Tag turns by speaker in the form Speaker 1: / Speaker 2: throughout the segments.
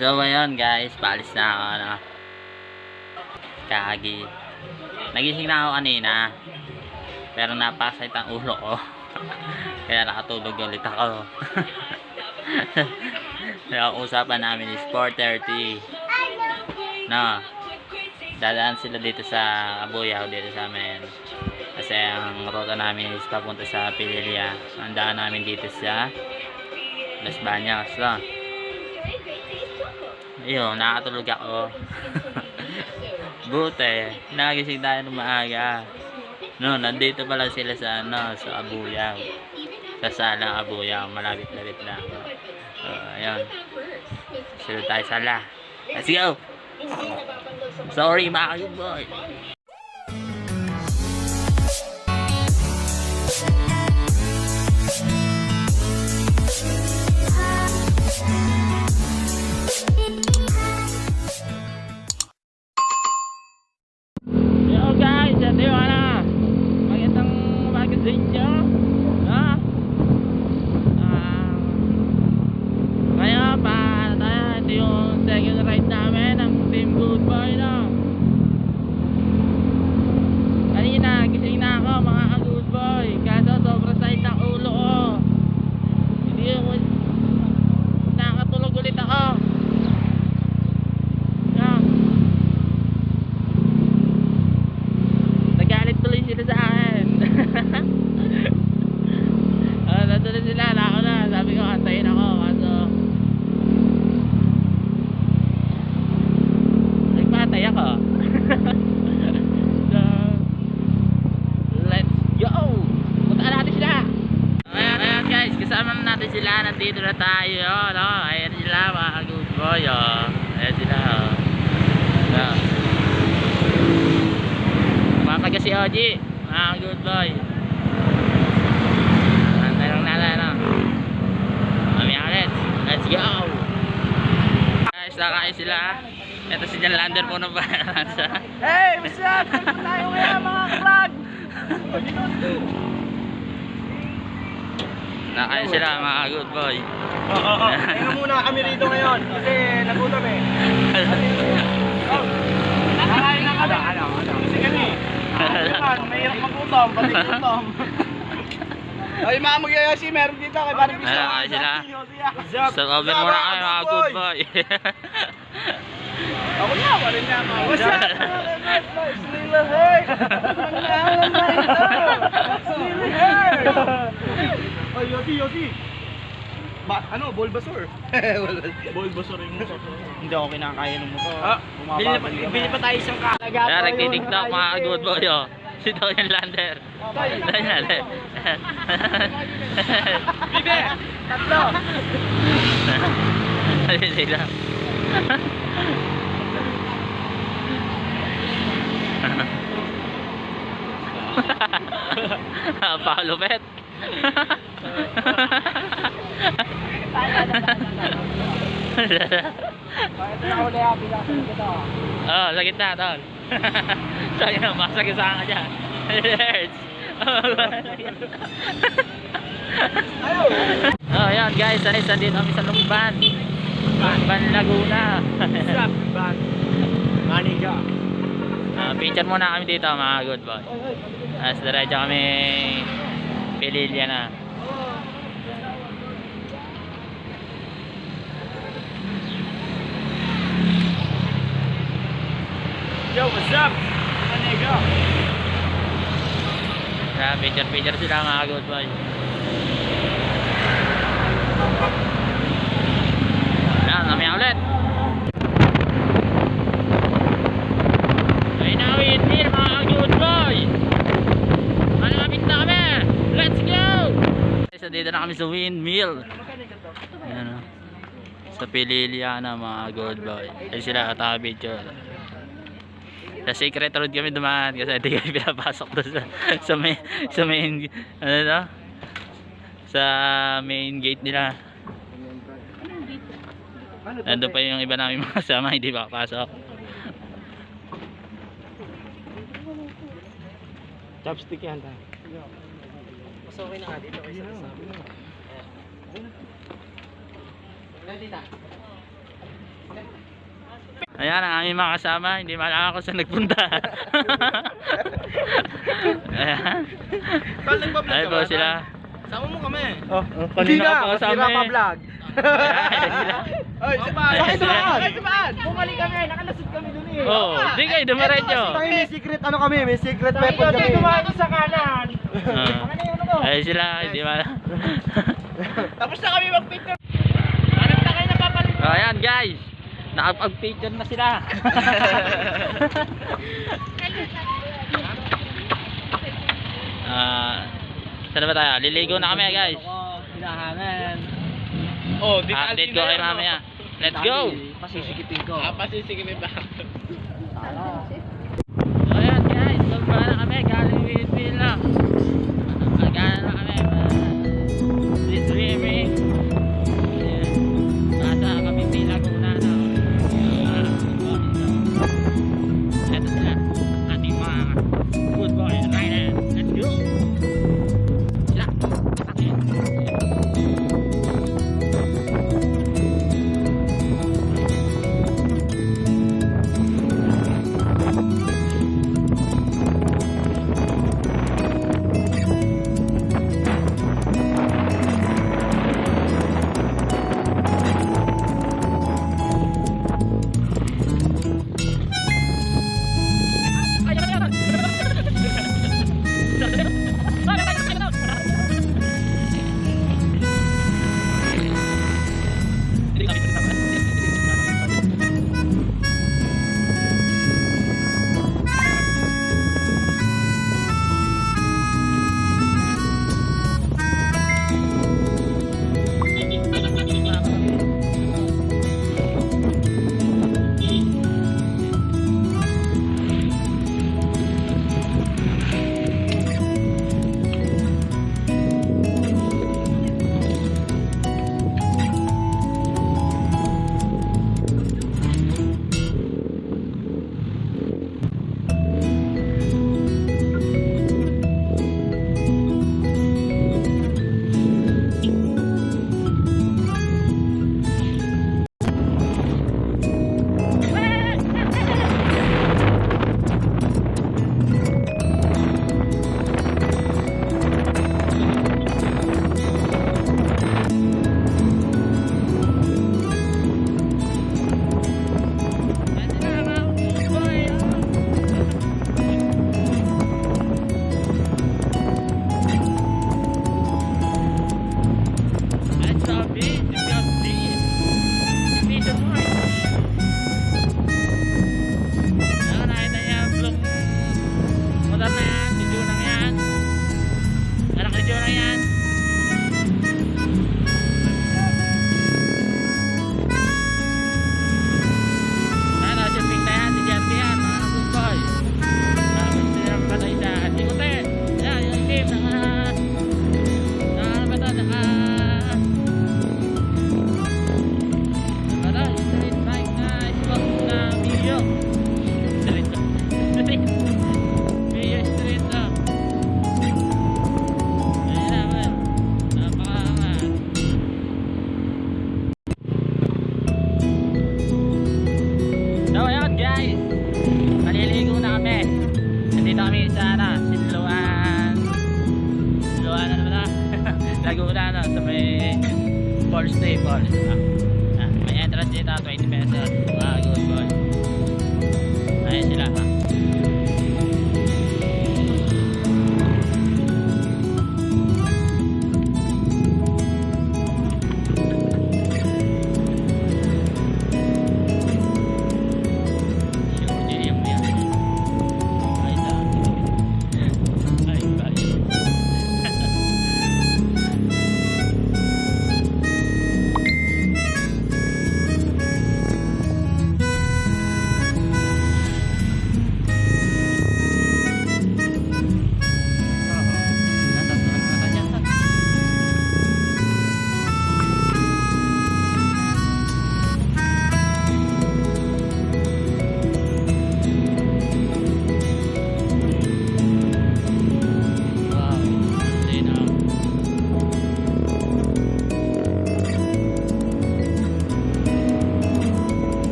Speaker 1: So, ayun guys, paalis na ako, ano. Kagi. Nagising na ako kanina. Pero napasait ang ulo ko. Kaya nakatulog ulit ako. Ang usapan namin is 4.30. No. Dadaan sila dito sa Abuyaw, dito sa amin. Kasi ang ruta namin is papunta sa Pililia. Ang daan namin dito sa Las Bañas. So, Ayun, nakatulog ako. Buti, nagising tayo ng maaga. No, nandito pala sila sa ano, sa Abuyaw. Sa Salang Abuyaw, malapit-lapit lang. So, ayun. Sila tayo sala. Let's go! Sorry, mga boy. Nandito na tayo, no? Ayan sila, mga good boy, oh. Ayan sila, oh. Yeah. Mga taga si Oji, mga good boy. Antay lang natin, no? Kami ulit. Let's go! Guys, nakain sila. Ito si Jan Lander po ng balansa.
Speaker 2: Hey, what's up? Tayo ngayon mga vlog.
Speaker 1: Nakain sila, mga good boy.
Speaker 2: Oo, muna kami rito ngayon kasi nagutom eh. Oh, Nakain na kami. Ano, ano, Kasi kami. Naman, mahirap magutom, pati gutom. Ay, mga magyayasi, meron dito kay Barry Pisa.
Speaker 1: Ayan, sila. So, over muna kami, mga good boy.
Speaker 2: Ako na, wala niya mga What's up? Snilla Heart! Ang na ito! Snilla Heart! Ay, Yossi, Yossi! Ba, ano, Bulbasaur? Bulbasaur yung motor. Hindi ako kinakaya ng motor. Ah, bili, bili pa tayo isang kalagato.
Speaker 1: Ayan, nagtitiktok, mga good boy, oh. Si Doyan Lander. Doyan Lander.
Speaker 2: Bibe! Tatlo!
Speaker 1: Ayun sila. Pakalupet.
Speaker 2: Bakit na ako na yung pinasin ko to?
Speaker 1: oh, sa gitna, tol. Sabi na, masakit sa ka dyan. Hurts. oh, yan guys. Ay, dito kami sa Lumban. Lumban, Laguna.
Speaker 2: What's up, Ban? Maniga.
Speaker 1: Ah, picture muna kami dito, mga good boy. As diretso kami Pililya na.
Speaker 2: Yo, what's up? Maniga.
Speaker 1: Kaya picture picture sila mga good boy. Yan, kami ulit. Ay na windmill mga good boy. Malapit na kami. Let's go! So dito na kami sa windmill. Ayan o. Sa Pililiana mga good boy. Ay sila katabi picture. Sa secret road kami dumaan kasi hindi kami pinapasok doon sa, sa main sa main ano to? Sa main gate nila. Nandun pa yung iba namin mga kasama hindi makapasok.
Speaker 2: Chopstick yan tayo. Mas okay na nga dito kaysa sa sabi.
Speaker 1: Ayan ang aming mga kasama, hindi malaman kung saan nagpunta. Ayan.
Speaker 2: Tol, nagpa-vlog ka
Speaker 1: po sila.
Speaker 2: Sama mo kami.
Speaker 1: Oh,
Speaker 3: Hindi
Speaker 1: kanina
Speaker 3: na,
Speaker 1: ka pa kasama eh.
Speaker 3: vlog.
Speaker 1: Ayan sila.
Speaker 2: Oy, sa?
Speaker 1: Ayan.
Speaker 2: Sakay sa paan? Bumalik kami, nakalasod kami dun eh.
Speaker 1: Oh, di kayo dumiretso.
Speaker 3: Tayo may secret ano kami, may secret weapon kami.
Speaker 2: sa kanan.
Speaker 1: Ah. Ayun sila, hindi ba?
Speaker 2: Tapos na kami mag-picture. Hanap na kayo napapalit.
Speaker 1: Oh, ayan guys. Nakapag-picture na sila. Ah, saan ba tayo? Liligo na kami guys.
Speaker 3: Hinahangan.
Speaker 2: Oh,
Speaker 1: Update ko kayo mamaya. Let's go!
Speaker 3: Pasisikipin ko.
Speaker 2: Ah, pasisigilin ba?
Speaker 1: So ayan guys, na kami. Galing Windmill na.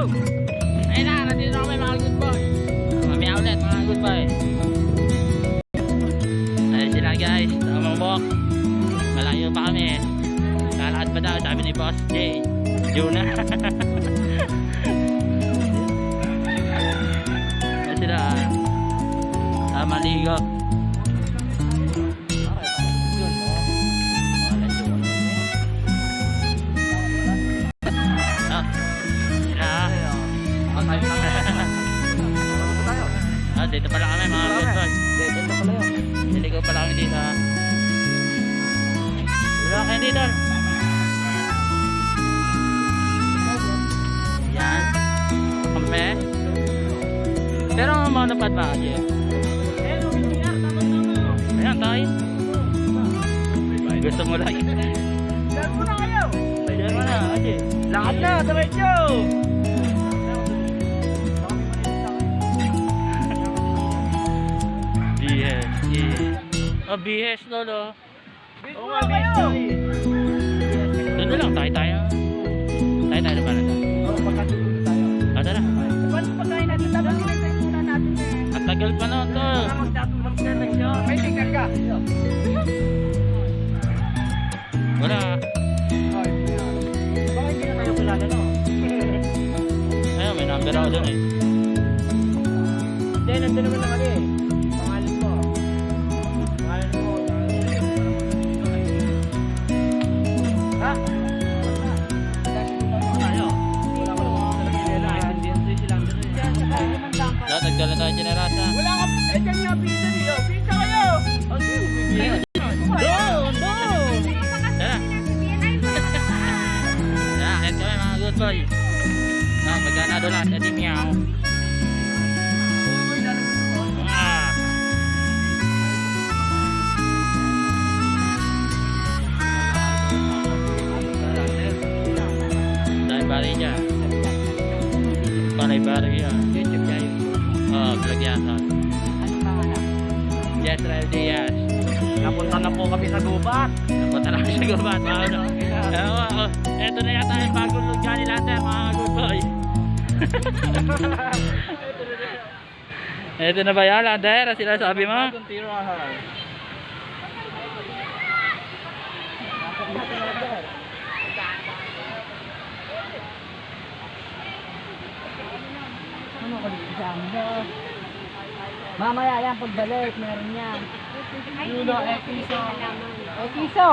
Speaker 1: tulog. Ayun na, nandito na kami mga good boy. Mamaya ulit mga good boy. Ayun sila guys, tamambok. Malayo pa kami. Lalakad pa daw, sabi ni Boss J. Juna. Ayun sila. Tamaligo. Tamaligo. Dito. Yan. Kame. Pero manapad ba kayo? Ayan tayo. Ay, gusto mo lang.
Speaker 2: Saan mo na kayo?
Speaker 1: Ayan mo na, Aji.
Speaker 2: Lakad na, diretso!
Speaker 1: BS. Yeah. Oh, BS lolo.
Speaker 2: Oo nga, kayo!
Speaker 1: Na lang, tayo tayo. Tayo tayo na tayo.
Speaker 3: Oo, pagkatulog tayo.
Speaker 1: Ah, tara.
Speaker 2: Pagkain natin? Dapat sinasay muna natin eh.
Speaker 1: Ang tagal pa
Speaker 3: kami
Speaker 1: mga good boy. Na, magkana doon lang. Edi meow. Ah. Dahil bari niya. Panay bari niya.
Speaker 3: YouTube niya yun.
Speaker 1: Oh, vlog yan. ha. Yes, Raul Diaz.
Speaker 3: Napunta na po kami sa gubat.
Speaker 1: Napunta na siya gubat. Mga ano. Ko. Ito na yata yung bagong lugar nila natin, mga good boy. Ito na ba yan, Lander? Sila sabi mo?
Speaker 3: Bagong tirahan.
Speaker 4: Ano ko dito sa amin? Mamaya yan, pagbalik, meron yan.
Speaker 3: Na, episo.
Speaker 4: Kiso!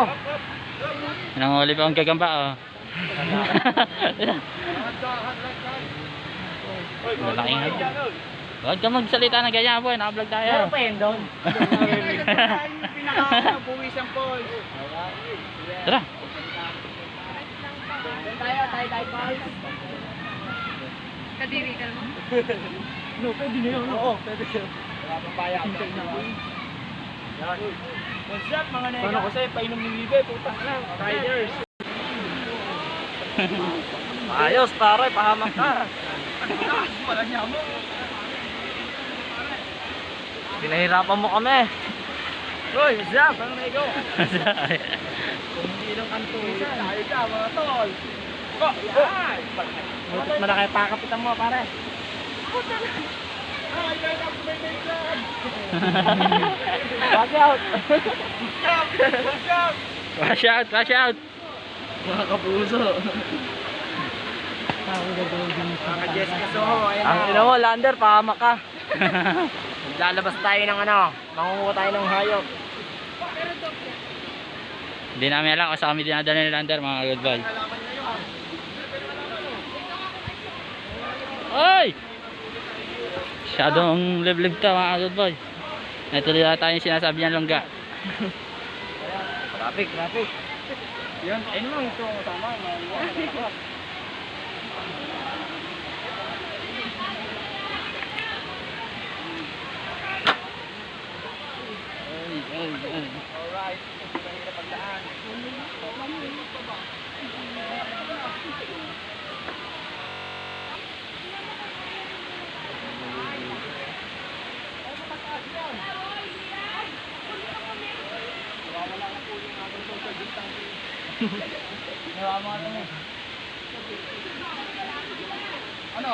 Speaker 1: Nanghuli pa akong gagamba, oh. Malaki nga. Huwag ka magsalita ng ganyan, boy. Nakablog tayo.
Speaker 4: Meron pa yun doon.
Speaker 2: Pinaka-buwisang Paul.
Speaker 1: Tara.
Speaker 4: Tayo, tayo, tayo, tayo.
Speaker 2: Kadiri ka naman.
Speaker 3: No, pwede na yun. Oo, pwede yun.
Speaker 2: Papaya ka na. Yan. What's up mga nega?
Speaker 3: Paano kasi, painom ni Libe, putak na.
Speaker 2: Riders.
Speaker 3: Ayos, pare, pahamak ka.
Speaker 2: Pala niya mo.
Speaker 3: Pinahirapan mo kami.
Speaker 2: Uy, what's up? Ano nego? Hindi lang kanto isa. Tayo ka mga tol. Oh, yan!
Speaker 3: Butit malaki pa kapitan mo, pare. Watch out.
Speaker 2: What's up?
Speaker 1: Wash out, wash out.
Speaker 3: Mga kapuso.
Speaker 2: Mga Jessica Soho, ayun
Speaker 3: Ang ina mo, Lander, pahamak ka. Lalabas tayo ng ano, mangunguha tayo ng hayop.
Speaker 1: Hindi namin alam kung saan kami dinadala ni Lander, mga good boy. Oy! Masyadong liblib to, mga good boy. Ito din tayo yung sinasabi niyan longga.
Speaker 3: Traffic, traffic.
Speaker 2: Yan, ayun mo, ito ang tama. Nawa mo ano Ano?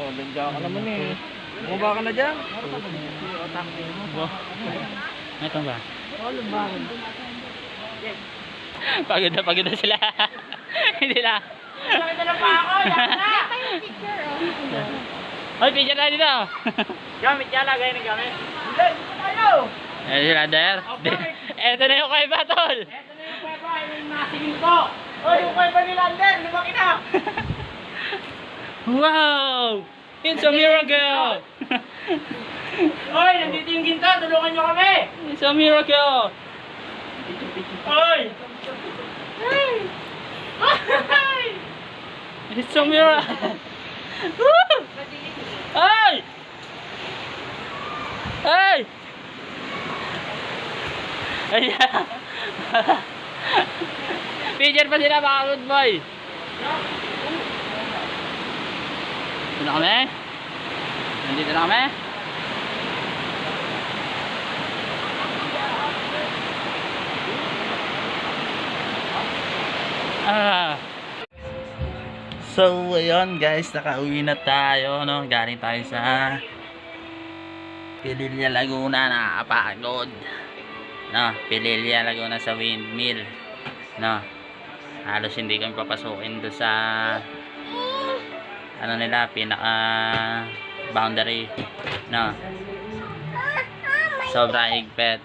Speaker 2: Oh, nandiyan ka naman eh. Bumaba ka na dyan.
Speaker 1: Ito ba? pagod na pagod na sila. Hindi na. Hoy, picture tayo dito.
Speaker 3: Gamit niya, lagay ng gamit.
Speaker 1: Ayan sila, Der. Ito na yung kay Batol.
Speaker 3: Ito na yung pepa, yung nasingin ko. Oy, yung pepa ni Lander, lumaki na.
Speaker 1: Wow! It's a miracle!
Speaker 3: Oy, nandito yung ginto, tulungan nyo kami.
Speaker 1: It's a miracle!
Speaker 3: Oy!
Speaker 1: It's a miracle! Ay! Ay! Ayan! Picture pa sila mga good boy! Dito na kami? Nandito na kami? Ah. So, ayun guys, nakauwi na tayo, no? Galing tayo sa Pililya Laguna, nakakapagod. No, Pililya Laguna sa windmill. No. Halos hindi kami papasukin doon sa ano nila, pinaka boundary. No. Sobra higpit.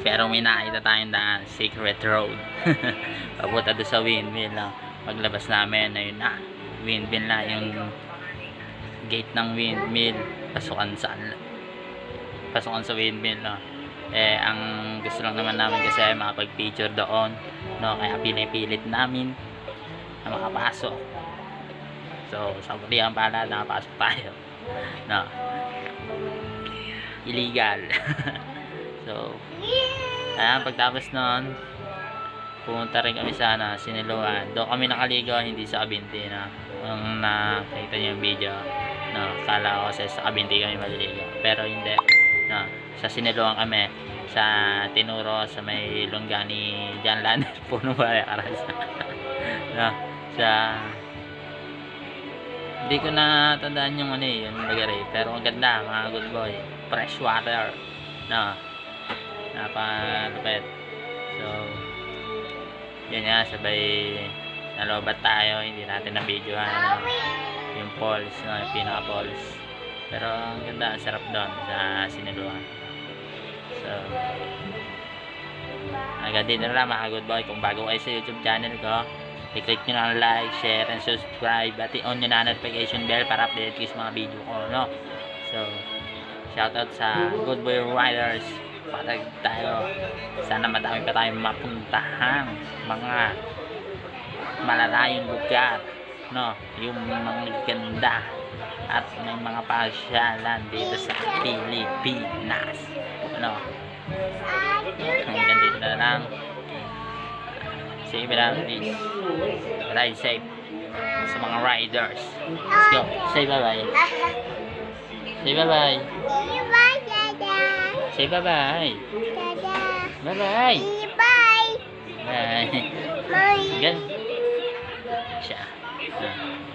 Speaker 1: Pero may nakita tayong daan, secret road. Papunta doon sa windmill. No? Paglabas namin, ayun na. Windmill na yung gate ng windmill. Pasukan sa pasukan sa windmill. No? Eh, ang gusto lang naman namin kasi ay makapag-picture doon. No? Kaya pinipilit namin na makapasok. So, sa kulihan pala, nakapasok tayo. No? Illegal. so, Ayan, pagtapos nun, pumunta rin kami sa ano, Siniluan. Doon kami nakaligo, hindi sa Kabinti na. Kung nakita niyo yung video, no, kala ko kasi sa Kabinti kami maliligo. Pero hindi. No, sa Siniluan kami, sa Tinuro, sa may lungga ni John Lander, puno ba yung karas. no, sa hindi ko na tandaan yung ano eh, yung lugar eh. Pero ang ganda, mga good boy. Fresh water. No, napalupit so yun nga sabay nalobat tayo. Hindi natin na video ano, yung falls no, yung pinaka falls pero ang ganda ang sarap doon sa siniluan so agad din na lang mga good boy. Kung bago kayo sa youtube channel ko i-click nyo na ang like, share, and subscribe at i-on nyo na notification bell para update kayo sa mga video ko no? so shoutout sa good boy riders. Patag tayo. Sana madami pa tayong mapuntahan. Mga malalayong lugar no? Yung mga ganda at may mga pasyalan dito sa Pilipinas ano hanggang dito na lang save lang please ride safe. Sa mga riders. Let's go. Say bye bye say bye bye say bye. Bye. Bye. Bye. Bye. Siya. Ah.